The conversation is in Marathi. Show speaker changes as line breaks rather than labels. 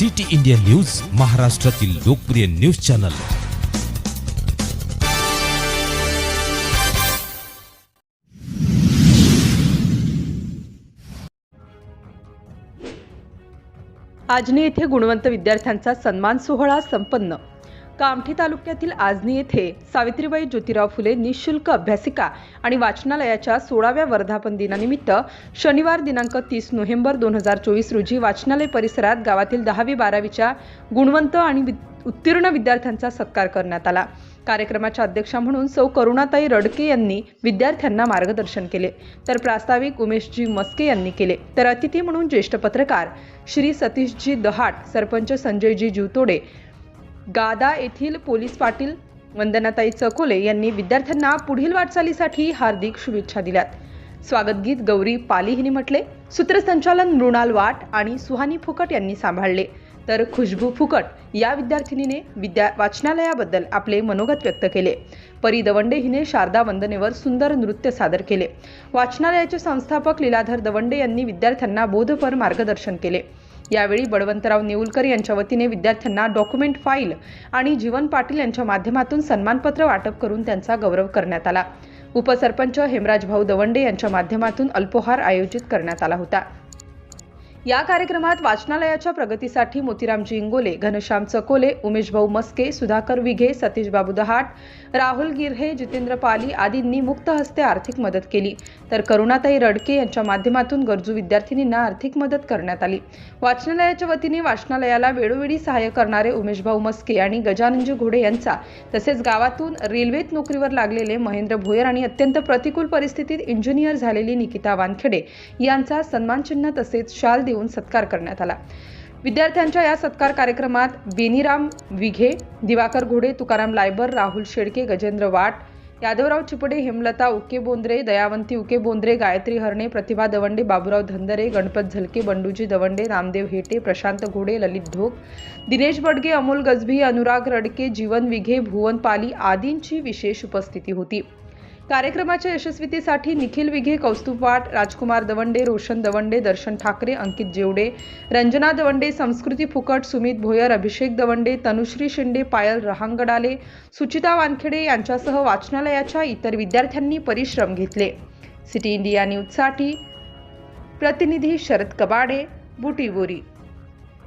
सिटी इंडिया न्यूज महाराष्ट्रातील लोकप्रिय न्यूज चॅनल.
आजनी येथे गुणवंत विद्यार्थ्यांचा सन्मान सोहळा संपन्न. कामठी तालुक्यातील आजनी येथे सावित्रीबाई ज्योतिराव फुले निशुल्क अभ्यासिका आणि वाचनालयाच्या सोळाव्या वर्धापन दिनानिमित्त शनिवार दिनांक तीस नोव्हेंबर दोन हजार चोवीस रोजी वाचनालय परिसरात गावातील दहावी बारावीच्या गुणवंत आणि उत्तीर्ण विद्यार्थ्यांचा सत्कार करण्यात आला. कार्यक्रमाच्या अध्यक्षा म्हणून सौ. करुणाताई रडके यांनी विद्यार्थ्यांना मार्गदर्शन केले. तर प्रास्ताविक उमेशजी मस्के यांनी केले. तर अतिथी म्हणून ज्येष्ठ पत्रकार श्री सतीशजी दहाट सरपंच संजयजी जीवतोडे गादा येथील पोलीस पाटील वंदनाताई चकोले यांनी विद्यार्थ्यांना पुढील वाटचालीसाठी हार्दिक शुभेच्छा दिल्यात. स्वागत गीत गौरी पाली हिने म्हटले. सूत्रसंचालन मृणाल वाट आणि सुहानी फुकट यांनी सांभाळले. तर खुशबू फुकट या विद्यार्थिनीने विद्या वाचनालयाबद्दल आपले मनोगत व्यक्त केले. परी दवंडे हिने शारदा वंदनेवर सुंदर नृत्य सादर केले. वाचनालयाचे संस्थापक लीलाधर दवंडे यांनी विद्यार्थ्यांना बोधपर मार्गदर्शन केले. यावेळी बळवंतराव नेऊलकर यांच्या वतीने विद्यार्थ्यांना डॉक्युमेंट फाईल आणि जीवन पाटील यांच्या माध्यमातून सन्मानपत्र वाटप करून त्यांचा गौरव करण्यात आला. उपसरपंच हेमराज भाऊ दवंडे यांच्या माध्यमातून अल्पोहार आयोजित करण्यात आला होता. या कार्यक्रमात वाचनालयाच्या प्रगतीसाठी मोतीरामजी इंगोले घनश्याम चकोले उमेशभाऊ मस्के सुधाकर विघे सतीश बाबू दहाट राहुल गिरहे जितेंद्र पाली आदींनी मुक्त हस्ते आर्थिक मदत केली. तर करुणाताई रडके यांच्या माध्यमातून गरजू विद्यार्थिनींना आर्थिक मदत करण्यात आली. वाचनालयाच्या वतीने वाचनालयाला वेळोवेळी सहाय्य करणारे उमेशभाऊ मस्के आणि गजाननजी घोडे यांचा तसेच गावातून रेल्वेत नोकरीवर लागलेले महेंद्र भोयर आणि अत्यंत प्रतिकूल परिस्थितीत इंजिनियर झालेली निकिता वानखेडे यांचा सन्मानचिन्ह तसेच शाल देऊन सत्कार करण्यात आला. विद्यार्थ्यांच्या या सत्कार कार्यक्रमात बेनीराम विघे दिवाकर घोडे तुकाराम लायबर राहुल शेडके गजेंद्र वाट यादवराव चिपडे हेमलता उके बोंद्रे दयावंती उके बोंद्रे गायत्री हरणे प्रतिभा दवंडे बाबूराव धंदरे गणपत झलके बंडूजी दवंडे नामदेव हेटे प्रशांत घोडे ललित ढोक दिनेश बडगे अमोल गजभी अनुराग रडके जीवन विघे भुवन पाली आदींची विशेष उपस्थिती होती. कार्यक्रमाच्या यशस्वीतेसाठी निखिल विघे कौस्तुभ वाट राजकुमार दवंडे रोशन दवंडे दर्शन ठाकरे अंकित जेवडे रंजना दवंडे संस्कृती फुकट सुमित भोयर अभिषेक दवंडे तनुश्री शिंदे पायल रहांगडाले सुचिता वानखेडे यांच्यासह वाचनालयाच्या इतर विद्यार्थ्यांनी परिश्रम घेतले. सिटी इंडिया न्यूजसाठी प्रतिनिधी शरद कबाडे बुटीबोरी.